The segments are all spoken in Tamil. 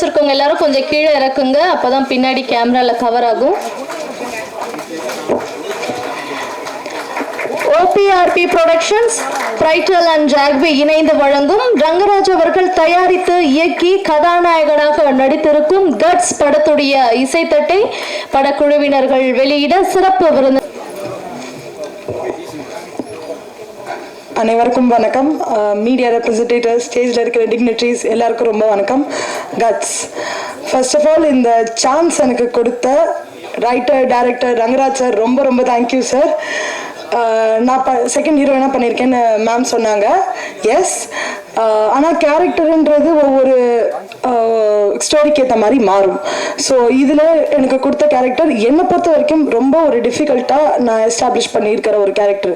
வச்சிருக்கவங்க எல்லாரும் கொஞ்சம் கீழே இறக்குங்க. அப்பதான் பின்னாடி கேமரால கவர் ஆகும். ஓபிஆர்பி ப்ரொடக்ஷன்ஸ் பிரைட்டல் அண்ட் ஜாக்வி இணைந்து வழங்கும் ரங்கராஜ் அவர்கள் தயாரித்து இயக்கி கதாநாயகனாக நடித்திருக்கும் கட்ஸ் படத்துடைய இசைத்தட்டை படக்குழுவினர்கள் வெளியிட சிறப்பு விருது அனைவருக்கும் வணக்கம். மீடியா ரெப்ரசன்டேட்டிவ் ஸ்டேஜில் இருக்கிற டிக்னிட்ரிஸ் எல்லாருக்கும் ரொம்ப வணக்கம். கட்ஸ் ஃபர்ஸ்ட் ஆஃப் ஆல் இந்த சான்ஸ் எனக்கு கொடுத்த ரைட்டர் டைரக்டர் ரங்கராஜ் சார் ரொம்ப ரொம்ப தேங்க்யூ சார் நான் ப செகண்ட் ஹீரோயினாக பண்ணியிருக்கேன்னு மேம் சொன்னாங்க. எஸ் ஆனால் கேரக்டருன்றது ஒவ்வொரு ஸ்டோரிக்கு ஏற்ற மாதிரி மாறும். ஸோ இதில் எனக்கு கொடுத்த கேரக்டர் என்னை பொறுத்த வரைக்கும் ரொம்ப ஒரு டிஃபிகல்ட்டாக நான் எஸ்டாப்ளிஷ் பண்ணியிருக்கிற ஒரு character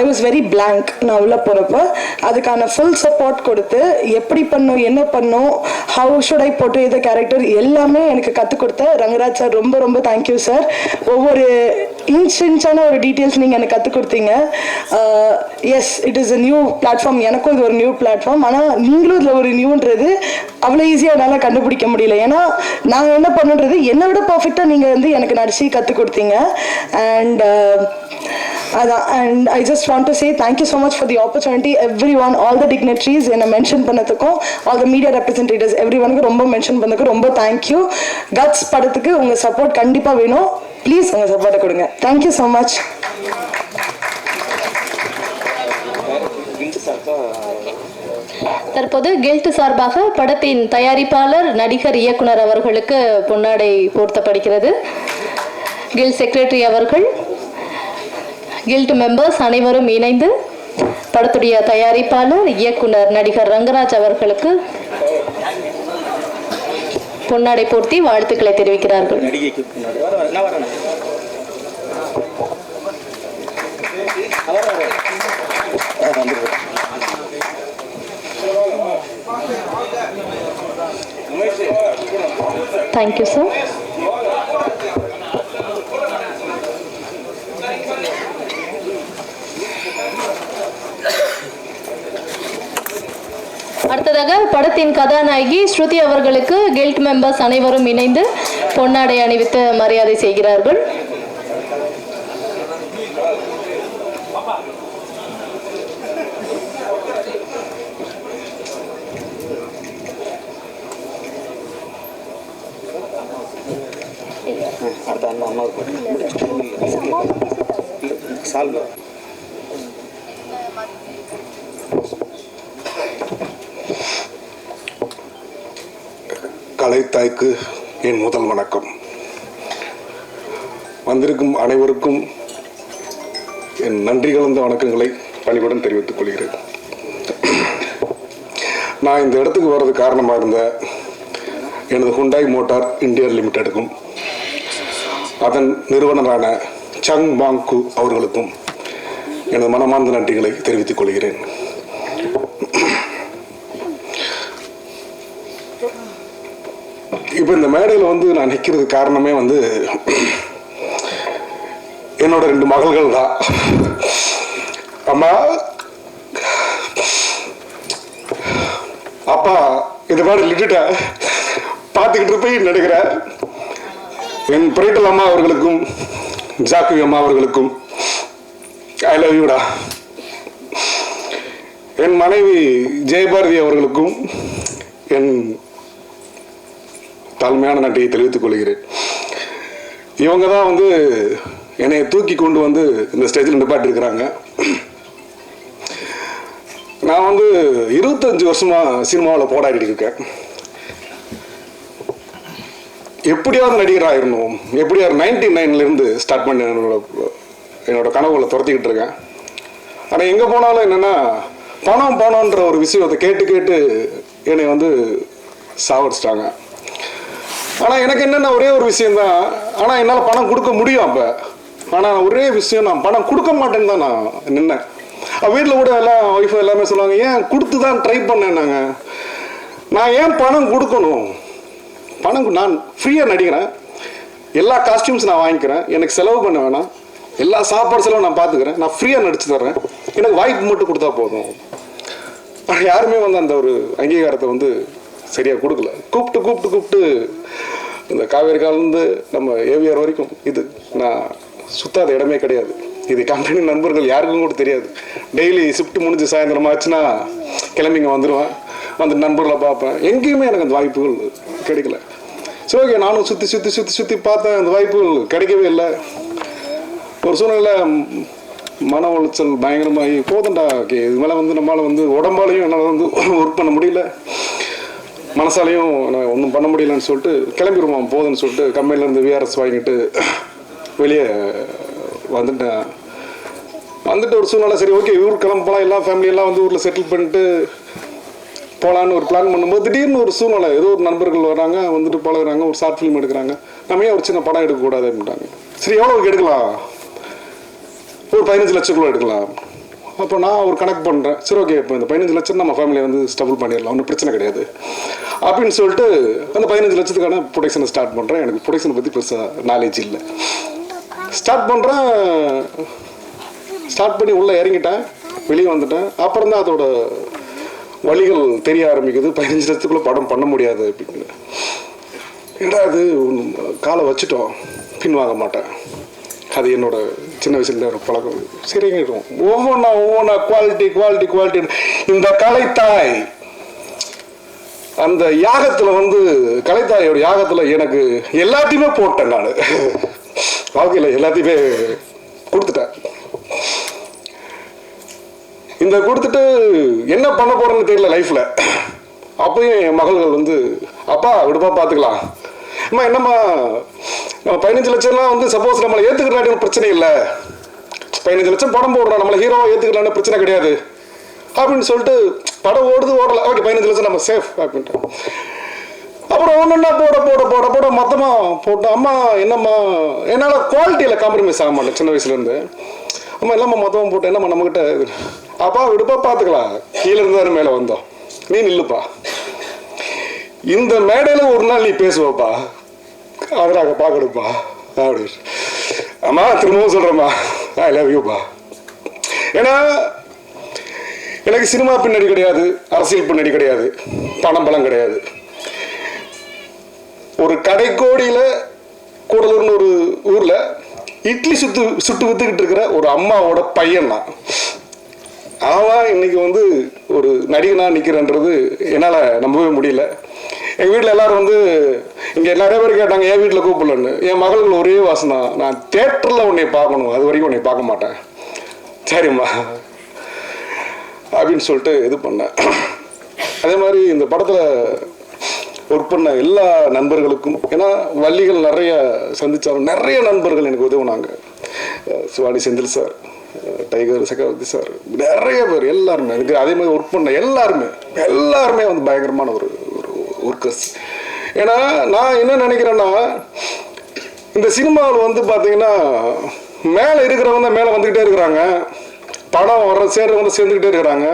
I was very blank நான் உள்ளே போகிறப்ப அதுக்கான ஃபுல் சப்போர்ட் கொடுத்து எப்படி பண்ணும் என்ன பண்ணும் ஹவு ஷுட் ஐ போட்டு இதை கேரக்டர் எல்லாமே எனக்கு கற்றுக் கொடுத்த ரங்கராஜ் சார் ரொம்ப ரொம்ப தேங்க்யூ சார் ஒவ்வொரு இன்ச் இன்ச்சான ஒரு டீட்டெயில்ஸ் நீங்கள் எனக்கு கற்றுக் கொடுத்தீங்க. Yes it is a new platform எனக்கும் இது ஒரு நியூ பிளாட்ஃபார்ம் ஆனால் நீங்களும் இதில் ஒரு நியூன்றது அவ்வளோ ஈஸியாக என்னால் கண்டுபிடிக்க முடியல. ஏன்னா நாங்கள் என்ன பண்ணுன்றது என்னை விட பர்ஃபெக்டாக நீங்கள் வந்து எனக்கு நடிச்சு கற்றுக் கொடுத்தீங்க. அண்ட் uh, அதான். And I just want to say thank you so much for the opportunity every one all the dignitaries என்னை mention பண்ணதுக்கும் all the media representatives every ஒனுக்கு ரொம்ப மென்ஷன் பண்ணதுக்கு ரொம்ப தேங்க்யூ கட்ஸ் படத்துக்கு உங்கள் சப்போர்ட் கண்டிப்பாக வேணும். ப்ளீஸ் உங்கள் சப்போர்ட்டை கொடுங்க. தேங்க்யூ ஸோ மச் தற்போது கில்ட் சார்பாக படத்தின் தயாரிப்பாளர் நடிகர் இயக்குனர் அவர்களுக்கு பொன்னாடை போர்த்தப்படுகிறது. கில்ட் செக்ரட்டரி அவர்கள் கில்ட் மெம்பர்ஸ் அனைவரும் இணைந்து படத்துடைய தயாரிப்பாளர் இயக்குனர் நடிகர் ரங்கராஜ் அவர்களுக்கு பொன்னாடை போர்த்தி வாழ்த்துக்களை தெரிவிக்கிறார்கள். நடிகைக்கு முன்னாடி வர வர நான் வரேன் வர வர ஆ, வந்துருவேன் தேங்க்யூ சார் அடுத்ததாக படத்தின் கதாநாயகி ஸ்ருதி அவர்களுக்கு கில்ட் மெம்பர்ஸ் அனைவரும் இணைந்து பொன்னாடை அணிவித்து மரியாதை செய்கிறார்கள். உங்கள் அம்மாவுக்கு சால்வ். கலைத்தாய்க்கு என் முதல் வணக்கம். வந்திருக்கும் அனைவருக்கும் என் நன்றி கலந்த வணக்கங்களை பணிவுடன் தெரிவித்துக் கொள்கிறேன். நான் இந்த இடத்துக்கு வர்றது காரணமாக இருந்த எனது ஹுண்டாய் மோட்டார் இந்தியா லிமிடெடுக்கும் அதன் நிறுவனரான சங் மாங்கு அவர்களுக்கும் எனது மனமார்ந்த நன்றிகளை தெரிவித்துக் கொள்கிறேன். இப்போ இந்த மேடையில் வந்து நான் நிற்கிறது காரணமே வந்து என்னோட ரெண்டு மகள்கள் தான். அம்மா அப்பா இந்த மாதிரி லிட்டுட்ட பார்த்துக்கிட்டு போய் நடிக்கிறேன் என் பிரைட்டல் அம்மா அவர்களுக்கும் ஜாக்கி அம்மா அவர்களுக்கும் ஐ லவ் யூடா என் மனைவி ஜெயபாரதி அவர்களுக்கும் என் தாழ்மையான நன்றியை தெரிவித்துக் கொள்கிறேன். இவங்க தான் வந்து என்னை தூக்கி கொண்டு வந்து இந்த ஸ்டேஜில் நிப்பாட்டிருக்கிறாங்க. நான் வந்து இருபத்தஞ்சு வருஷமா சினிமாவில் போராடிட்டு இருக்கேன். எப்படியாவது நடிகர் ஆயிடணும் எப்படியாவது நைன்டி நைன்லேருந்து ஸ்டார்ட் பண்ண என்னோட என்னோட கனவுகளை துரத்திக்கிட்டு இருக்கேன். ஆனால் எங்கே போனாலும் என்னென்னா பணம் பணம்ன்ற ஒரு விஷயத்தை கேட்டு கேட்டு என்னை வந்து சாவடிச்சிட்டாங்க. ஆனால் எனக்கு என்னென்ன ஒரே ஒரு விஷயந்தான் ஆனால் என்னால் பணம் கொடுக்க முடியும் அப்போ. ஆனால் ஒரே விஷயம் நான் பணம் கொடுக்க மாட்டேன்னு தான் நான் நின்னேன். வீட்டில் கூட எல்லாம் ஒய்ஃப் எல்லாமே சொல்லுவாங்க ஏன் கொடுத்து தான் ட்ரை பண்ணேன் நாங்கள் நான் ஏன் பணம் கொடுக்கணும்? பணம் நான் ஃப்ரீயாக நடிக்கிறேன். எல்லா காஸ்டியூம்ஸ் நான் வாங்கிக்கிறேன். எனக்கு செலவு பண்ண வேணாம். எல்லா சாப்பாடு செலவு நான் பார்த்துக்கிறேன் நான் ஃப்ரீயாக நடிச்சு தர்றேன். எனக்கு வாய்ப்பு மட்டும் கொடுத்தா போதும். ஆனால் யாருமே வந்து அந்த ஒரு அங்கீகாரத்தை வந்து சரியாக கொடுக்கல. கூப்பிட்டு கூப்பிட்டு கூப்பிட்டு இந்த காவேரி காலேருந்து நம்ம ஏவிஆர் வரைக்கும் இது நான் சுத்தாத இடமே கிடையாது. இது கம்பெனி நண்பர்கள் யாருக்கும் கூட தெரியாது. டெய்லி ஷிஃப்ட் முடிஞ்சு சாயந்தரம் ஆச்சுன்னா கிளம்பிங்க வந்துடுவேன் வந்து நண்பர்களை பார்ப்பேன். எங்கேயுமே எனக்கு அந்த வாய்ப்புகள் கிடைக்கல. சரி ஓகே நானும் சுற்றி சுற்றி சுற்றி சுற்றி பார்த்தேன். அந்த வாய்ப்பு கிடைக்கவே இல்லை. ஒரு சூழ்நிலை மன உளைச்சல் பயங்கரமாகி போதும்டா ஓகே இது மேலே வந்து நம்மளால் வந்து உடம்பாலையும் என்னால் வந்து ஒர்க் பண்ண முடியல. மனசாலையும் நான் ஒன்றும் பண்ண முடியலன்னு சொல்லிட்டு கிளம்பிடுவோம் போதுன்னு சொல்லிட்டு கம்பெனிலேருந்து விஆர்எஸ் வாங்கிட்டு வெளியே வந்துட்டேன். வந்துட்டு ஒரு சூழ்நிலை சரி ஓகே ஊர் கிளம்பலாம் எல்லாம் ஃபேமிலியெல்லாம் வந்து ஊரில் செட்டில் பண்ணிட்டு போகலான்னு ஒரு பிளான் பண்ணும்போது திடீர்னு ஒரு சூழ்நிலை. ஏதோ ஒரு நண்பர்கள் வராங்க வந்துட்டு பழகுறாங்க ஒரு ஷார்ட் ஃபிலிம் எடுக்கிறாங்க. நம்ம ஏன் ஒரு சின்ன படம் எடுக்கக்கூடாது அப்படின்ட்டாங்க. சரி எவ்வளோக்கு எடுக்கலாம்? ஒரு பதினஞ்சு லட்சக்குள்ள எடுக்கலாம். அப்போ நான் ஒரு கணக்கு பண்ணுறேன் சரி ஓகே இப்போ இந்த பதினஞ்சு லட்சம் நம்ம ஃபேமிலியை வந்து ஸ்டபுள் பண்ணிடலாம். ஒன்றும் பிரச்சனை கிடையாது. அப்படின்னு சொல்லிட்டு அந்த பதினஞ்சு லட்சத்துக்கான ப்ரொடக்ஷனை ஸ்டார்ட் பண்ணுறேன் எனக்கு ப்ரொடக்ஷனை பற்றி பெருசாக நாலேஜ் இல்லை. ஸ்டார்ட் பண்ணுறேன் ஸ்டார்ட் பண்ணி உள்ளே இறங்கிட்டேன். வெளியே வந்துட்டேன். அப்புறம் தான் அதோட வழிகள் தெரிய ஆரம்பிக்குது. பதினஞ்சு லட்சத்துக்குள்ளே படம் பண்ண முடியாது அப்படின்னு. ஏன்னா அது? காலை வச்சுட்டோம். பின்வாங்க மாட்டேன். அது என்னோட சின்ன வயசுல ஒரு பழக்கம். சரிங்க ஒவ்வொன்றா ஒவ்வொன்றா குவாலிட்டி குவாலிட்டி குவாலிட்டி இந்த கலைத்தாய். அந்த யாகத்தில் வந்து கலைத்தாயோட யாகத்தில் எனக்கு எல்லாத்தையுமே போட்டேன் நான். வாழ்க்கையில் எல்லாத்தையுமே கொடுத்துட்டேன். இந்த கொடுத்துட்டு என்ன பண்ண போறேன்னு தெரியல லைஃப்ல அப்பயும் என் மகள்கள் வந்து அப்பா விடுப்பா பார்த்துக்கலாம் அம்மா என்னம்மா? நம்ம பதினஞ்சு லட்சம்லாம் வந்து சப்போஸ் நம்மளை ஏற்றுக்கிறாட்டியும் பிரச்சனை இல்லை. பதினஞ்சு லட்சம் படம் போடுறோம் நம்மளை ஹீரோவை ஏற்றுக்கலான்னு பிரச்சனை கிடையாது. அப்படின்னு சொல்லிட்டு படம் ஓடுது ஓடல. ஓகே பதினஞ்சு லட்சம் நம்ம சேஃப் அப்படின்ட்டு அப்புறம் ஒன்றுன்னா போட போட போட போட மொத்தமாக போட்டோம் அம்மா என்னம்மா? என்னால் குவாலிட்டியில் காம்ப்ரமைஸ் ஆக மாட்டேன் சின்ன வயசுலேருந்து அம்மா எல்லாம்மா மொத்தமாக போட்டேன் என்னம்மா நம்மக்கிட்ட அப்பா விடுப்பா பார்த்துக்கலாம் கீழே இருந்தாரு மேலே வந்தோம். நீ நில்லுப்பா. இந்த மேடையில் ஒரு நாள் நீ பேசுவப்பா. அதனாக பார்க்கணுப்பா. அப்படி. அம்மா திரும்பவும் சொல்கிறேம்மா ஐ லவ் யூப்பா ஏன்னா எனக்கு சினிமா பின்னாடி கிடையாது அரசியல் பின்னாடி கிடையாது பணம் பலம் கிடையாது. ஒரு கடைக்கோடியில் கூடலூர்னு ஒரு ஊரில் இட்லி சுத்து சுட்டு வித்துக்கிட்டு இருக்கிற ஒரு அம்மாவோட பையன் தான் அவன் இன்னைக்கு வந்து ஒரு நடிகனாக நிற்கிறன்றது என்னால் நம்பவே முடியல. எங்கள் வீட்டில் எல்லோரும் வந்து இங்கே நிறைய பேர் கேட்டாங்க என் வீட்டில் கூப்பிடலன்னு? என் மகளுக்கு ஒரே வாசம் தான் நான் தேட்டரில் உன்னை பார்க்கணும். அது வரைக்கும் உன்னை பார்க்க மாட்டேன். சரிம்மா. அப்படின்னு சொல்லிட்டு இது பண்ணேன். அதே மாதிரி இந்த படத்தில் ஒர்க் பண்ண எல்லா நண்பர்களுக்கும் ஏன்னா வள்ளிகள் நிறைய சந்தித்தாலும் நிறைய நண்பர்கள் எனக்கு உதவுனாங்க. அஹ் Senthil sir Tiger Chakravarthy sir நிறைய பேர் எல்லாருமே எனக்கு அதே மாதிரி ஒர்க் பண்ண எல்லாருமே எல்லாருமே வந்து பயங்கரமான ஒரு ஒரு ஒர்க்கர்ஸ் ஏன்னா நான் என்ன நினைக்கிறேன்னா இந்த சினிமாவில் வந்து பார்த்தீங்கன்னா மேலே இருக்கிறவங்க தான் மேலே வந்துக்கிட்டே இருக்கிறாங்க. படம் வர சேர்றவங்க சேர்ந்துக்கிட்டே இருக்கிறாங்க.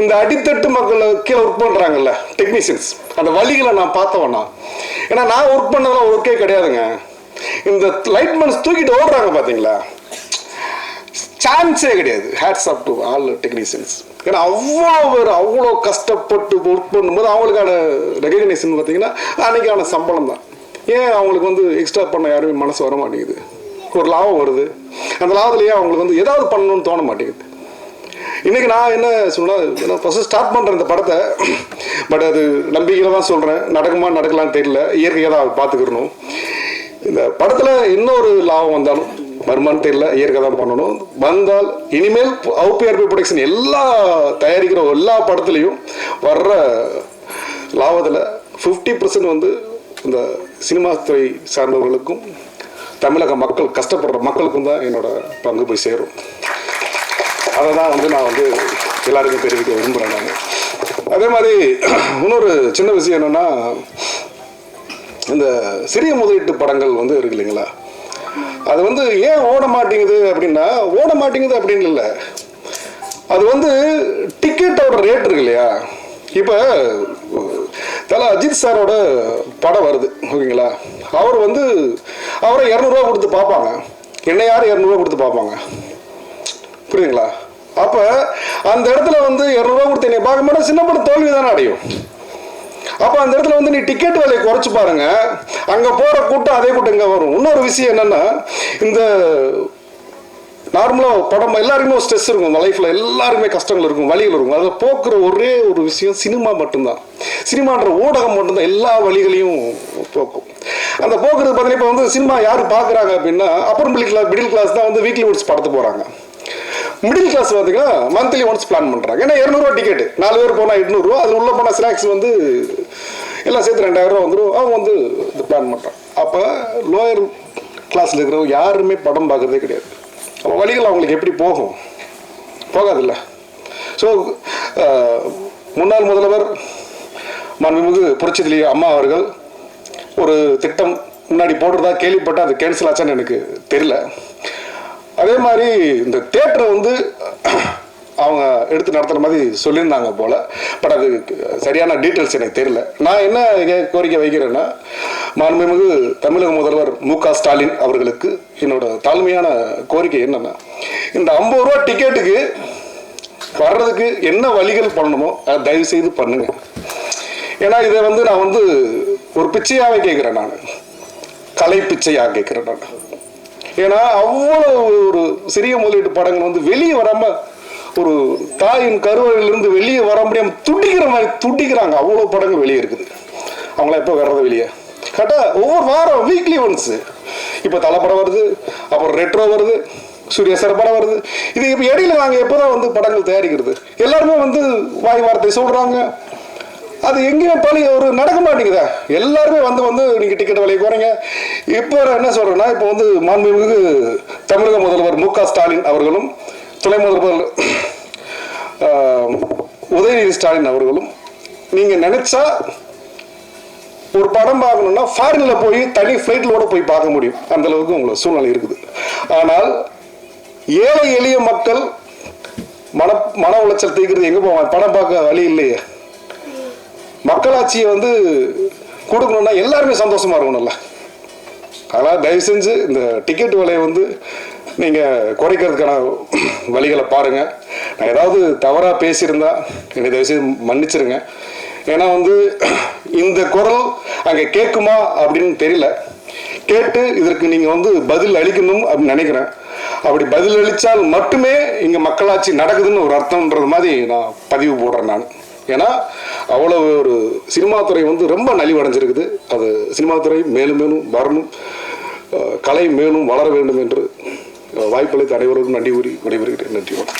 இந்த அடித்தட்டு மக்கள் கீழே ஒர்க் பண்ணுறாங்கல்ல டெக்னீஷியன்ஸ் அந்த வழிகளை நான் பார்த்தவனா ஏன்னா நான் ஒர்க் பண்ணதெல்லாம் ஒர்க்கே கிடையாதுங்க. இந்த லைட்மேன்ஸ் தூக்கிட்டு ஓடுறாங்க பார்த்தீங்களா சான்ஸே கிடையாது. Hats off to all technicians ஏன்னா அவ்வளோ பேர் அவ்வளோ கஷ்டப்பட்டு ஒர்க் பண்ணும்போது அவங்களுக்கான ரெகக்னேஷன் பார்த்தீங்கன்னா அன்னைக்கான சம்பளம் தான். ஏன் அவங்களுக்கு வந்து எக்ஸ்ட்ரா பண்ண யாருமே மனசு வர மாட்டேங்குது? ஒரு லாபம் வருது. அந்த லாபத்துலேயே அவங்களுக்கு வந்து ஏதாவது பண்ணணும்னு தோண மாட்டேங்குது. இன்றைக்கி நான் என்ன சொன்னால் ஃபஸ்ட்டு ஸ்டார்ட் பண்ணுறேன் இந்த படத்தை பட் அது நம்பிக்கையில் தான் சொல்கிறேன் நடக்குமா நடக்கலான்னு தெரியல. இயற்கையாக தான் பார்த்துக்கிறணும். இந்த படத்தில் இன்னொரு லாபம் வந்தாலும் வருமானு தெரியல இயற்கை தான் பண்ணணும். வந்தால் இனிமேல் அவுபிஆர்பி ப்ரொடக்ஷன் எல்லா தயாரிக்கிற எல்லா படத்துலையும் வர்ற லாபத்தில் ஃபிஃப்டி பர்சன்ட் வந்து இந்த சினிமா துறை சார்ந்தவர்களுக்கும் தமிழக மக்கள் கஷ்டப்படுற மக்களுக்கும் தான் என்னோட பங்கு போய் சேரும். அதை தான் வந்து நான் வந்து எல்லாருக்கும் தெரிவிக்க விரும்புகிறேன் நான். அதே மாதிரி இன்னொரு சின்ன விஷயம் என்னென்னா இந்த சிறிய முதலீட்டு படங்கள் வந்து இருக்கு இல்லைங்களா? அது வந்து ஏன் ஓட மாட்டேங்குது அப்படின்னா ஓட மாட்டேங்குது அப்படின்னு இல்லை. அது வந்து டிக்கெட்டோட ரேட் இருக்கு இல்லையா? இப்போ தலை அஜித் சாரோட படம் வருது ஓகேங்களா? அவர் வந்து அவரை இரநூறுவா கொடுத்து பார்ப்பாங்க. என்ன யார் இரநூறுவா கொடுத்து பார்ப்பாங்க? புரியுதுங்களா? அப்போ அந்த இடத்துல வந்து இரநூறுவா கொடுத்து என்னை பார்க்க மாட்டேன். சின்ன படம் தோல்வி தானே அடையும். அப்போ அந்த இடத்துல வந்து நீ டிக்கெட் விலையை குறைச்சி பாருங்க. அங்கே போகிற கூட்டம் அதே கூட்டம் இங்கே வரும். இன்னொரு விஷயம் என்னென்னா இந்த நார்மலாக படம் எல்லாருக்குமே ஸ்ட்ரெஸ் இருக்கும். லைஃப்பில் எல்லாருமே கஷ்டங்கள் இருக்கும் வழிகள் இருக்கும். அதை போக்குற ஒரே ஒரு விஷயம் சினிமா மட்டும்தான். சினிமான்ற ஊடகம் மட்டும்தான் எல்லா வழிகளையும் போக்கும். அந்த போக்குறது பார்த்தீங்கன்னா இப்போ வந்து சினிமா யார் பார்க்குறாங்க அப்படின்னா upper middle class middle class தான் வந்து வீக்லி ஒன்ஸ் படத்து போகிறாங்க மிடில் கிளாஸ் பார்த்தீங்கன்னா மந்த்லி ஒன்ஸ் பிளான் பண்ணுறாங்க ஏன்னா இரநூறுவா டிக்கெட் நாலு பேர் போனால் எட்நூறுவா அதில் உள்ளே போனால் ஸ்நாக்ஸ் வந்து எல்லாம் சேர்த்து ரெண்டாயிரம் ரூபா வந்துடும் அவங்க வந்து இது பிளான் பண்ணுறாங்க அப்போ லோயர் கிளாஸில் இருக்கிறவங்க யாருமே படம் பார்க்குறதே கிடையாது. அப்போ வழிகள் அவங்களுக்கு எப்படி போகும்? போகாதுல்ல. ஸோ முன்னாள் முதல்வர் மாண்புமிகு புரட்சித்தலைவி அம்மா அவர்கள் ஒரு திட்டம் முன்னாடி போடுறதா கேள்விப்பட்டால் அது கேன்சல் ஆச்சான்னு எனக்கு தெரியல. அதே மாதிரி இந்த தேட்டரை வந்து அவங்க எடுத்து நடத்துகிற மாதிரி சொல்லியிருந்தாங்க போல். பட் அது சரியான டீட்டெயில்ஸ் எனக்கு தெரியல. நான் என்ன கோரிக்கை வைக்கிறேன்னா மாண்புமிகு தமிழக முதல்வர் மு க ஸ்டாலின் அவர்களுக்கு என்னோட தாழ்மையான கோரிக்கை என்னென்னா இந்த ஐம்பது ரூபா டிக்கெட்டுக்கு வர்றதுக்கு என்ன வழிகள் பண்ணணுமோ அதை தயவு செய்து பண்ணுங்க. ஏன்னா இதை வந்து நான் வந்து ஒரு பிச்சையாகவே கேட்குறேன் நான். கலை பிச்சையாக கேட்குறேன் நான். ஏன்னா அவ்வளோ ஒரு சிறிய முதலீட்டு படங்கள் வந்து வெளியே வராம ஒரு தாயின் கருவறையிலிருந்து வெளியே வர முடியாம துடிக்கிற மாதிரி துடிக்கிறாங்க அவ்வளோ படங்கள் வெளியே இருக்குது. அவங்களாம் எப்போ வர்றது வெளியே? கரெக்டாக ஒவ்வொரு வாரம் வீக்லி ஒன்ஸ் இப்போ தலை படம் வருது அப்புறம் ரெட்ரோ வருது சூரிய சார் படம் வருது. இது இப்போ இடையில நாங்கள் எப்போ தான் வந்து படங்கள் தயாரிக்கிறது? எல்லாருமே வந்து வாய் வார்த்தை சொல்கிறாங்க அது எங்கேயும் பழைய ஒரு நடக்க மாட்டேங்குதா. எல்லாருமே வந்து வந்து நீங்கள் டிக்கெட் விலையை குறைங்க. இப்போ என்ன சொல்கிறேன்னா இப்போ வந்து மாண்புமிகு தமிழக முதல்வர் மு க ஸ்டாலின் அவர்களும் துணை முதல்வர் உதயநிதி ஸ்டாலின் அவர்களும் நீங்கள் நினைச்சா ஒரு படம் பார்க்கணும்னா ஃபாரினில் போய் தனி ஃப்ளைட்டில் கூட போய் பார்க்க முடியும். அந்த அளவுக்கு உங்களுக்கு சூழ்நிலை இருக்குது. ஆனால் ஏழை எளிய மக்கள் மன மன உளைச்சல் தீர்க்கிறது எங்கே போவாங்க? படம் பார்க்க வழி இல்லையே. மக்களாட்சியை வந்து கொடுக்கணும்னா எல்லாருமே சந்தோஷமா இருக்கணும்ல. அதனால் தயவு செஞ்சு இந்த டிக்கெட் விலையை வந்து நீங்கள் குறைக்கிறதுக்கான வழிகளை பாருங்கள் நான் ஏதாவது தவறாக பேசியிருந்தா என்னை தயவு செய்து மன்னிச்சிருங்க. ஏன்னா வந்து இந்த குரல் அங்கே கேட்குமா அப்படின்னு தெரியல. கேட்டு இதற்கு நீங்கள் வந்து பதில் அளிக்கணும் அப்படின்னு நினைக்கிறேன். அப்படி பதில் அளித்தால் மட்டுமே இங்கே மக்களாட்சி நடக்குதுன்னு ஒரு அர்த்தம்ன்றது மாதிரி நான் பதிவு போடுறேன் நான். ஏன்னா அவ்வளோ ஒரு சினிமா துறை வந்து ரொம்ப நலிவடைஞ்சிருக்குது. அது சினிமா துறை மேலும் மேலும் வரணும். கலை மேலும் வளர வேண்டும் என்று அஹ் வாய்ப்பளித்த அனைவருக்கும் நன்றி கூறி விடைபெறுகிறேன். நன்றி வணக்கம்.